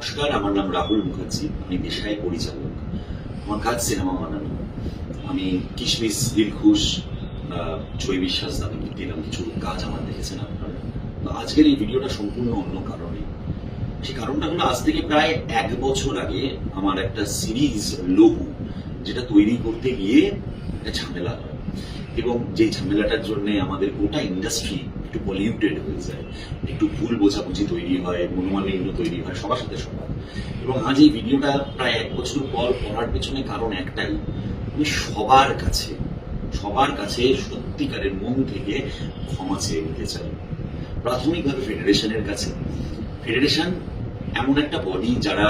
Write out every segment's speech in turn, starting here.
নমস্কার, আমার নাম রাহুল মুখার্জি, আমি পেশায় পরিচালক। আমার কাজ সিনেমা বানানো। আমি কিশমিশ, দিলখুশ ছবি বিশ্বাস দাবি দিলাম কিছু কাজ আমার দেখেছেন আপনারা। আজকের এই ভিডিওটা সম্পূর্ণ অন্য কারণে। সেই কারণটা হলো, আজ থেকে প্রায় এক বছর আগে আমার একটা সিরিজ লঘু যেটা তৈরি করতে গিয়ে একটা ঝামেলা হয়। এবং যে ঝামেলাটার জন্য আমাদের গোটা ইন্ডাস্ট্রি একটু পলিউটেড হয়ে যায়, একটু ভুল বোঝাবুঝি তৈরি হয়, মনোমালিন্য তৈরি হয়, সবার সাথে সবার এবং আজ এই ভিডিওটা প্রায় এক বছর পর করার পেছনে কারণ একটাই আমি সবার কাছে সবার কাছে সত্যিকারের মন থেকে ক্ষমা চেয়ে নিতে চাই। প্রাথমিকভাবে ফেডারেশনের কাছে। ফেডারেশন এমন একটা বডি যারা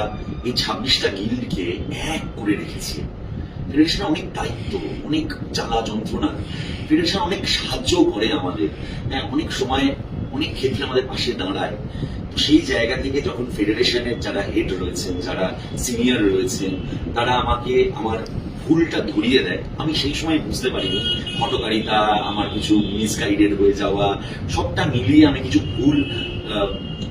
এই ছাব্বিশটা গিল্ডকে এক করে রেখেছে। ফেডারেশন অনেক দায়িত্ব, অনেক জ্বালা যন্ত্রণা ফেডারেশন অনেক সাহায্য করে আমাদের হ্যাঁ অনেক সময়, অনেক ক্ষেত্রে আমাদের পাশে দাঁড়ায়। সেই জায়গা থেকে যখন ফেডারেশনের যারা হেড রয়েছেন, যারা সিনিয়র রয়েছেন, তারা আমাকে আমার ভুলটা ধরিয়ে দেয়। আমি সেই সময় বুঝতে পারিনি হটকারিতা আমার কিছু মিসগাইডেড হয়ে যাওয়া, সবটা মিলিয়ে আমি কিছু ভুল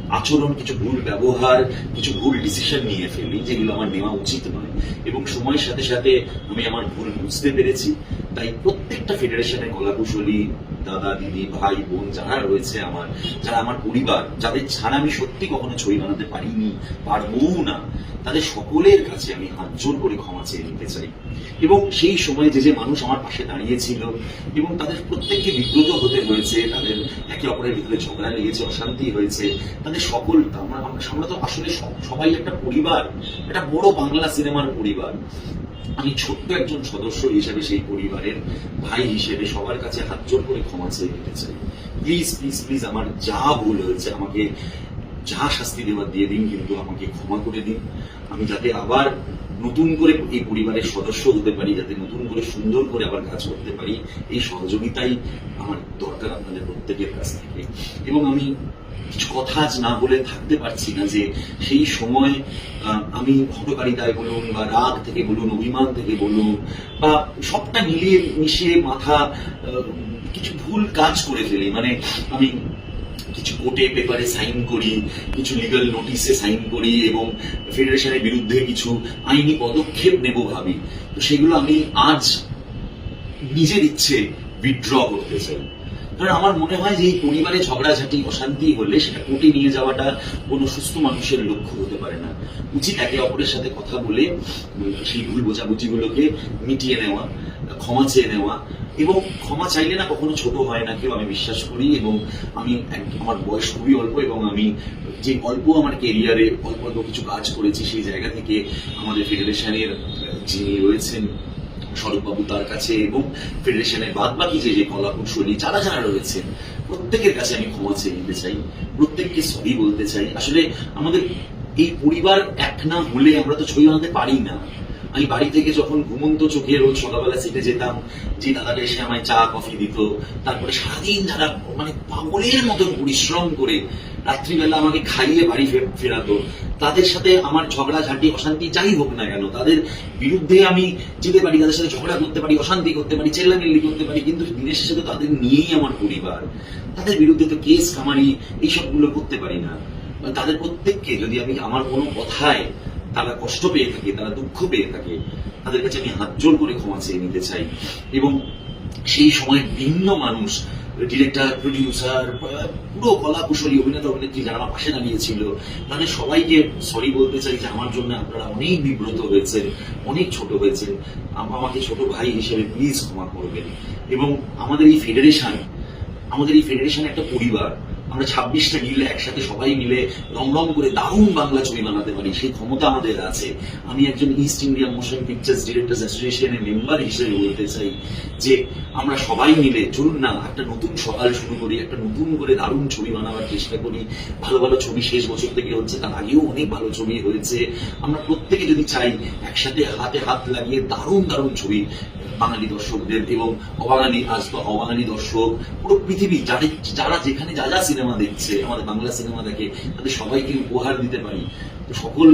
আচরণ, কিছু ভুল ব্যবহার, কিছু ভুল ডিসিশন নিয়ে ফেলি, যেগুলো আমার নেওয়া উচিত নয়। এবং সময়ের সাথে সাথে আমি আমার ভুল বুঝতে পেরেছি। তাই প্রত্যেকটা ফেডারেশনের কলাকুশলী দাদা, দিদি, ভাই, বোন যারা রয়েছে আমার, যারা আমার পরিবার, যাদের ছাড়া আমি সত্যি কখনো ছবি বানাতে পারিনি, পারবও না, তাদের সকলের কাছে আমি হাত জোর করে ক্ষমা চেয়ে নিতে চাই। এবং সেই সময়ে যে যে মানুষ আমার পাশে দাঁড়িয়েছিল এবং তাদের প্রত্যেককে বিব্রত হতে হয়েছে, তাদের একে অপরের ভিতরে ঝগড়া লেগেছে, অশান্তি হয়েছে, তাদের সকল আমরা আমরা তো আসলে সবাই একটা পরিবার, একটা বড় বাংলা সিনেমার পরিবার। আমি ছোট্ট একজন সদস্য হিসেবে সেই পরিবারের ভাই হিসেবে সবার কাছে হাত জোর করে ক্ষমা চেয়ে নিতে চাই। প্লিজ প্লিজ প্লিজ আমার যা ভুল হয়েছে, আমাকে যা শাস্তি দেওয়ার দিয়ে দিন, কিন্তু আমাকে ক্ষমা করে দিন। আমি যাতে আবার নতুন করে এই পরিবারের সদস্য হতে পারি, যাতে নতুন করে সুন্দর করে আবার কাজ করতে পারি, এই সহযোগিতাই আমার দরকার আপনাদের প্রত্যেকের কাছ থেকে। এবং আমি কিছু কথা আজ না বলে থাকতে পারছি না যে সেই সময় আমি হটকারিতায় বলুন বা রাগ থেকে বলুন, অভিমান থেকে বলুন, বা সবটা মিলিয়ে মিশিয়ে মাথা কিছু ভুল কাজ করে ফেলি। মানে আমি কিছু কোর্টে পেপারে সাইন করি, কিছু লিগাল নোটিশে সাইন করি এবং ফেডারেশনের বিরুদ্ধে কিছু আইনি পদক্ষেপ নেব ভাবি। তো সেগুলো আমি আজ নিজের ইচ্ছে উইথড্র করতে চাই। কারণ আমার মনে হয় যে এই পরিবারে ঝগড়াঝাটি, অশান্তি হলে সেটা কোর্টে নিয়ে যাওয়াটা কোনো সুস্থ মানুষের লক্ষ্য হতে পারে না। উচিত একে অপরের সাথে কথা বলে সেই ভুল বোঝাবুঝিগুলোকে মিটিয়ে নেওয়া, ক্ষমা চেয়ে নেওয়া। এবং ক্ষমা চাইলে না কখনো ছোট হয় না, কেউ আমি বিশ্বাস করি এবং আমি আমার বয়স খুবই অল্প এবং আমি যে অল্প আমার কেরিয়ারে অল্প অল্প কিছু কাজ করেছি, সেই জায়গা থেকে আমাদের ফেডারেশনের যিনি রয়েছেন স্বরূপবাবু তার কাছে এবং ফেডারেশনের বাদ বাকি যে যে কলা কুশলী যারা যারা রয়েছেন প্রত্যেকের কাছে আমি ক্ষমা চেয়ে নিতে চাই, প্রত্যেককে সরি বলতে চাই। আসলে আমাদের এই পরিবার এক না হলে আমরা তো ছবি আনতে পারি না। আমি বাড়ি থেকে যখন ঘুমন্ত চোখে রোজ সকালবেলা সিটে যেতাম, যে দাদাটা এসে আমায় চা, কফি দিত, তারপরে সারাদিন যারা মানে পাগলের মতন পরিশ্রম করে রাত্রিবেলা আমাকে খাইয়ে বাড়ি ফেরাতো। তাদের সাথে আমার ঝগড়া, ঝাঁটি, অশান্তি যাই হোক না কেন, তাদের বিরুদ্ধে আমি যেতে পারি, তাদের সাথে ঝগড়া করতে পারি, অশান্তি করতে পারি, চেল্লামিল্লি করতে পারি, কিন্তু দিনের শেষে তো তাদের নিয়েই আমার পরিবার। তাদের বিরুদ্ধে তো কেস কামারি এইসবগুলো করতে পারি না। তাদের প্রত্যেককে যদি আমি আমার কোনো কথায় তারা কষ্ট পেয়ে থাকে, তারা দুঃখ পেয়ে থাকে, তাদের কাছে আমি হাত জোর করে ক্ষমা চেয়ে নিতে চাই। এবং সেই সময় ভিন্ন মানুষ ডিরেক্টর প্রডিউসার পুরো কলা কুশলী অভিনেতা, অভিনেত্রী যারা আমার পাশে দাঁড়িয়েছিল, তাদের সবাইকে সরি বলতে চাই যে আমার জন্য আপনারা অনেক বিব্রত হয়েছেন, অনেক ছোট হয়েছেন। আমাকে ছোট ভাই হিসেবে প্লিজ ক্ষমা করবেন। এবং আমাদের এই ফেডারেশন আমাদের এই ফেডারেশন একটা পরিবার আমরা ছাব্বিশটা মিলে একসাথে সবাই মিলে রমরম করে দারুণ বাংলা ছবি বানাতে পারি। সেই ক্ষমতা আমাদের আছে। আমি একজন east India motion pictures directors অ্যাসোসিয়েশনের মেম্বার হিসেবে বলতে চাই যে, আমরা সবাই মিলে চলুন না, একটা নতুন সকাল শুরু করি, একটা নতুন করে দারুণ ছবি বানাবার চেষ্টা করি। ভালো ভালো ছবি শেষ বছর থেকে হচ্ছে, তার আগেও অনেক ভালো ছবি হয়েছে। আমরা প্রত্যেকে যদি চাই, একসাথে হাতে হাত লাগিয়ে দারুণ দারুণ ছবি বাঙালি দর্শকদের এবং অবাঙালি, আজ তো অবাঙালি দর্শক, পুরো পৃথিবী, যারা যারা যেখানে যা যা সিনেমা দেখছে, আমাদের বাংলা সিনেমা দেখে, তাদের সবাইকে উপহার দিতে পারি। সকল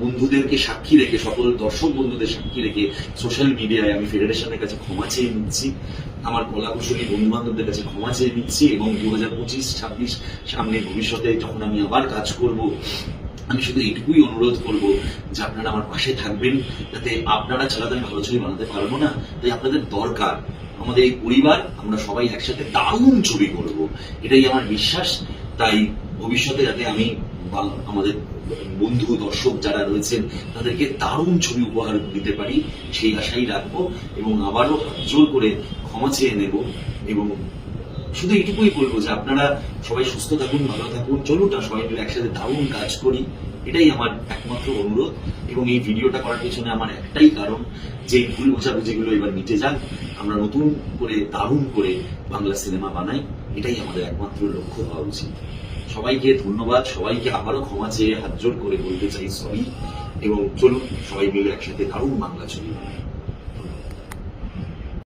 বন্ধুদেরকে সাক্ষী রেখে, সকল দর্শক বন্ধুদের সাক্ষী রেখে সোশ্যাল মিডিয়ায় আমি ফেডারেশনের কাছে ক্ষমা চেয়ে নিচ্ছি। আমার কলা কুশলী বন্ধু বান্ধবদের কাছে ক্ষমা চেয়ে নিচ্ছি এবং দু হাজার পঁচিশ, ছাব্বিশ সামনে ভবিষ্যতে যখন আমি আবার কাজ করব, আমি শুধু এইটুকুই অনুরোধ করব যে আপনারা আমার পাশে থাকবেন, যাতে আপনারা ছাড়া তো আমি ভালো ছবি বানাতে পারব না। তাই আপনাদের দরকার আমাদের এই পরিবার, আমরা সবাই একসাথে দারুণ ছবি করব। এটাই আমার বিশ্বাস। তাই ভবিষ্যতে যাতে আমি আমাদের বন্ধু, দর্শক যারা রয়েছেন, তাদেরকে দারুণ ছবি উপহার দিতে পারি, সেই আশাই রাখব এবং আবারও জোর করে ক্ষমা চেয়ে নেব এবং শুধু এটুকুই বলব যে আপনারা সবাই সুস্থ থাকুন, ভালো থাকুন, চলুন না সবাই মিলে একসাথে দারুণ কাজ করি। এটাই আমার একমাত্র অনুরোধ এবং এই ভিডিওটা করার পেছনে আমার একটাই কারণ যে ভুল বোঝাবুঝিগুলো এবার মিটে যাক, আমরা নতুন করে দারুণ করে বাংলা সিনেমা বানাই, এটাই আমাদের একমাত্র লক্ষ্য হওয়া উচিত। সবাইকে ধন্যবাদ, সবাইকে আবারও ক্ষমা চেয়ে হাত জোর করে বলতে চাই সরি এবং চলুন সবাই মিলে একসাথে দারুণ বাংলা ছবি বানাই।